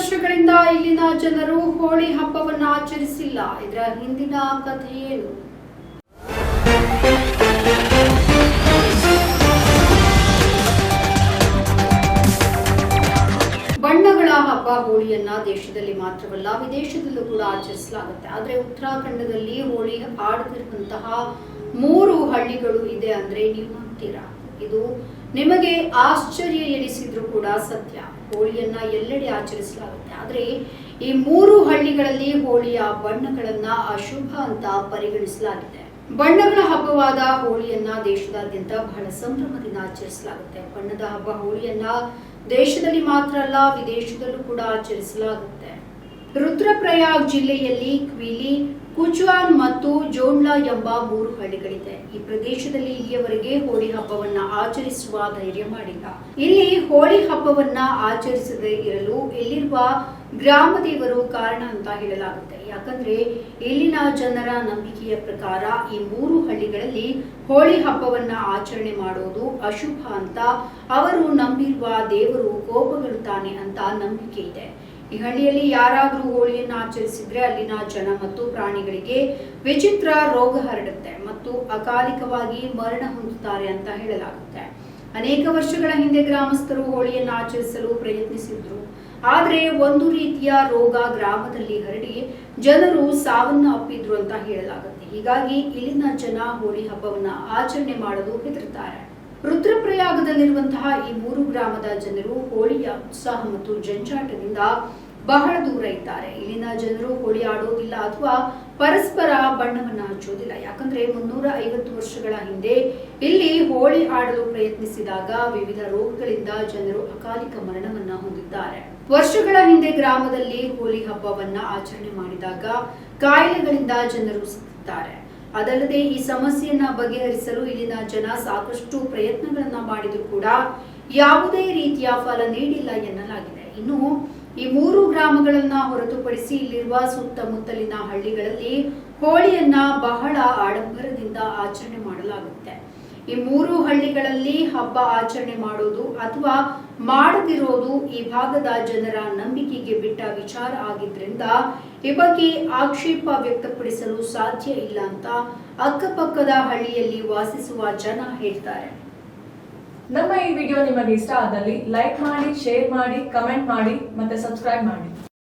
ವರ್ಷಗಳಿಂದ ಇಲ್ಲಿನ ಜನರು ಹೋಳಿ ಹಬ್ಬವನ್ನು ಆಚರಿಸಿಲ್ಲ. ಇದರ ಹಿಂದಿನ ಕಥೆ ಏನು? ಬಣ್ಣಗಳ ಹಬ್ಬ ಹೋಳಿಯನ್ನ ದೇಶದಲ್ಲಿ ಮಾತ್ರವಲ್ಲ, ವಿದೇಶದಲ್ಲೂ ಕೂಡ ಆಚರಿಸಲಾಗುತ್ತೆ. ಆದ್ರೆ ಉತ್ತರಾಖಂಡದಲ್ಲಿ ಹೋಳಿ ಆಡದಿರುವಂತಹ ಮೂರು ಹಳ್ಳಿಗಳು ಇದೆ ಅಂದ್ರೆ ನೀವು ನಂಬ್ತೀರಾ? ಇದು ನಿಮಗೆ ಆಶ್ಚರ್ಯ ಎನಿಸಿದ್ರು ಕೂಡ ಸತ್ಯ. ಹೋಳಿಯನ್ನ ಎಲ್ಲೆಡೆ ಆಚರಿಸಲಾಗುತ್ತೆ. ಆದ್ರೆ ಈ ಮೂರು ಹಳ್ಳಿಗಳಲ್ಲಿ ಹೋಳಿಯ ಬಣ್ಣಗಳನ್ನ ಅಶುಭ ಅಂತ ಪರಿಗಣಿಸಲಾಗಿದೆ. ಬಣ್ಣಗಳ ಹಬ್ಬವಾದ ಹೋಳಿಯನ್ನ ದೇಶದಾದ್ಯಂತ ಬಹಳ ಸಂಭ್ರಮದಿಂದ ಆಚರಿಸಲಾಗುತ್ತೆ. ಬಣ್ಣದ ಹಬ್ಬ ಹೋಳಿಯನ್ನ ದೇಶದಲ್ಲಿ ಮಾತ್ರ ಅಲ್ಲ, ವಿದೇಶದಲ್ಲೂ ಕೂಡ ಆಚರಿಸಲಾಗುತ್ತೆ. ರುದ್ರಪ್ರಯಾಗ್ ಜಿಲ್ಲೆಯಲ್ಲಿ ಕ್ವಿಲಿ ಕುಚ್ವಾನ್ ಮತ್ತು ಜೋಂಡ್ಲಾ ಎಂಬ ಮೂರು ಹಳ್ಳಿಗಳಿದೆ. ಈ ಪ್ರದೇಶದಲ್ಲಿ ಇಲ್ಲಿಯವರೆಗೆ ಹೋಳಿ ಹಬ್ಬವನ್ನ ಆಚರಿಸುವ ಧೈರ್ಯ ಮಾಡಿಲ್ಲ. ಇಲ್ಲಿ ಹೋಳಿ ಹಬ್ಬವನ್ನ ಆಚರಿಸದೇ ಇರಲು ಇಲ್ಲಿರುವ ಗ್ರಾಮ ದೇವರು ಕಾರಣ ಅಂತ ಹೇಳಲಾಗುತ್ತೆ. ಯಾಕಂದ್ರೆ ಇಲ್ಲಿನ ಜನರ ನಂಬಿಕೆಯ ಪ್ರಕಾರ ಈ ಮೂರು ಹಳ್ಳಿಗಳಲ್ಲಿ ಹೋಳಿ ಹಬ್ಬವನ್ನ ಆಚರಣೆ ಮಾಡೋದು ಅಶುಭ ಅಂತ ಅವರು ನಂಬಿರುವ ದೇವರು ಕೋಪಗೊಳ್ಳುತ್ತಾನೆ ಅಂತ ನಂಬಿಕೆ ಇದೆ. ಈ ಹಳ್ಳಿಯಲ್ಲಿ ಯಾರಾದರೂ ಹೋಳಿಯನ್ನು ಆಚರಿಸಿದ್ರೆ ಅಲ್ಲಿನ ಜನ ಮತ್ತು ಪ್ರಾಣಿಗಳಿಗೆ ವಿಚಿತ್ರ ರೋಗ ಹರಡುತ್ತೆ ಮತ್ತು ಅಕಾಲಿಕವಾಗಿ ಮರಣ ಹೊಂದುತ್ತಾರೆ ಅಂತ ಹೇಳಲಾಗುತ್ತೆ. ಅನೇಕ ವರ್ಷಗಳ ಹಿಂದೆ ಗ್ರಾಮಸ್ಥರು ಹೋಳಿಯನ್ನು ಆಚರಿಸಲು ಪ್ರಯತ್ನಿಸಿದ್ರು. ಆದರೆ ಒಂದು ರೀತಿಯ ರೋಗ ಗ್ರಾಮದಲ್ಲಿ ಹರಡಿ ಜನರು ಸಾವನ್ನ ಅಪ್ಪಿದ್ರು ಅಂತ ಹೇಳಲಾಗುತ್ತೆ. ಹೀಗಾಗಿ ಇಲ್ಲಿನ ಜನ ಹೋಳಿ ಹಬ್ಬವನ್ನ ಆಚರಣೆ ಮಾಡಲು ಹೆದರುತ್ತಾರೆ. ರುದ್ರಪ್ರಯಾಗದಲ್ಲಿರುವಂತಹ ಈ ಮೂರು ಗ್ರಾಮದ ಜನರು ಹೋಳಿಯ ಉತ್ಸಾಹ ಮತ್ತು ಜಂಜಾಟದಿಂದ ಬಹಳ ದೂರ ಇದ್ದಾರೆ. ಇಲ್ಲಿನ ಜನರು ಹೋಳಿ ಆಡೋದಿಲ್ಲ ಅಥವಾ ಪರಸ್ಪರ ಬಣ್ಣವನ್ನ ಹಚ್ಚೋದಿಲ್ಲ. ಯಾಕಂದ್ರೆ ಮುನ್ನೂರ ಐವತ್ತು ವರ್ಷಗಳ ಹಿಂದೆ ಇಲ್ಲಿ ಹೋಳಿ ಆಡಲು ಪ್ರಯತ್ನಿಸಿದಾಗ ವಿವಿಧ ರೋಗಗಳಿಂದ ಜನರು ಅಕಾಲಿಕ ಮರಣವನ್ನ ಹೊಂದಿದ್ದಾರೆ. ವರ್ಷಗಳ ಹಿಂದೆ ಗ್ರಾಮದಲ್ಲಿ ಹೋಳಿ ಹಬ್ಬವನ್ನ ಆಚರಣೆ ಮಾಡಿದಾಗ ಕಾಯಿಲೆಗಳಿಂದ ಜನರು ಸತ್ತಿದ್ದಾರೆ. ಅದಲ್ಲದೆ ಈ ಸಮಸ್ಯೆಯನ್ನ ಬಗೆಹರಿಸಲು ಇಲ್ಲಿನ ಜನ ಸಾಕಷ್ಟು ಪ್ರಯತ್ನಗಳನ್ನ ಮಾಡಿದ್ರು ಕೂಡ ಯಾವುದೇ ರೀತಿಯ ಫಲ ನೀಡಿಲ್ಲ ಎನ್ನಲಾಗಿದೆ. ಇನ್ನು ಈ ಮೂರು ಗ್ರಾಮಗಳನ್ನ ಹೊರತುಪಡಿಸಿ ಇಲ್ಲಿರುವ ಸುತ್ತಮುತ್ತಲಿನ ಹಳ್ಳಿಗಳಲ್ಲಿ ಹೋಳಿಯನ್ನ ಬಹಳ ಆಡಂಬರದಿಂದ ಆಚರಣೆ ಮಾಡಲಾಗುತ್ತೆ. ಈ ಮೂರು ಹಳ್ಳಿಗಳಲ್ಲಿ ಹಬ್ಬ ಆಚರಣೆ ಮಾಡೋದು ಅಥವಾ ಮಾಡದಿರೋದು ಈ ಭಾಗದ ಜನರ ನಂಬಿಕೆಗೆ ಬಿಟ್ಟ ವಿಚಾರ ಆಗಿದ್ರಿಂದ ಈ ಬಗ್ಗೆ ಆಕ್ಷೇಪ ವ್ಯಕ್ತಪಡಿಸಲು ಸಾಧ್ಯ ಇಲ್ಲ ಅಂತ ಅಕ್ಕಪಕ್ಕದ ಹಳ್ಳಿಯಲ್ಲಿ ವಾಸಿಸುವ ಜನ ಹೇಳ್ತಾರೆ. ನಮ್ಮ ಈ ವಿಡಿಯೋ ನಿಮಗೆ ಇಷ್ಟ ಆದಲ್ಲಿ ಲೈಕ್ ಮಾಡಿ, ಶೇರ್ ಮಾಡಿ, ಕಮೆಂಟ್ ಮಾಡಿ ಮತ್ತೆ ಸಬ್ಸ್ಕ್ರೈಬ್ ಮಾಡಿ.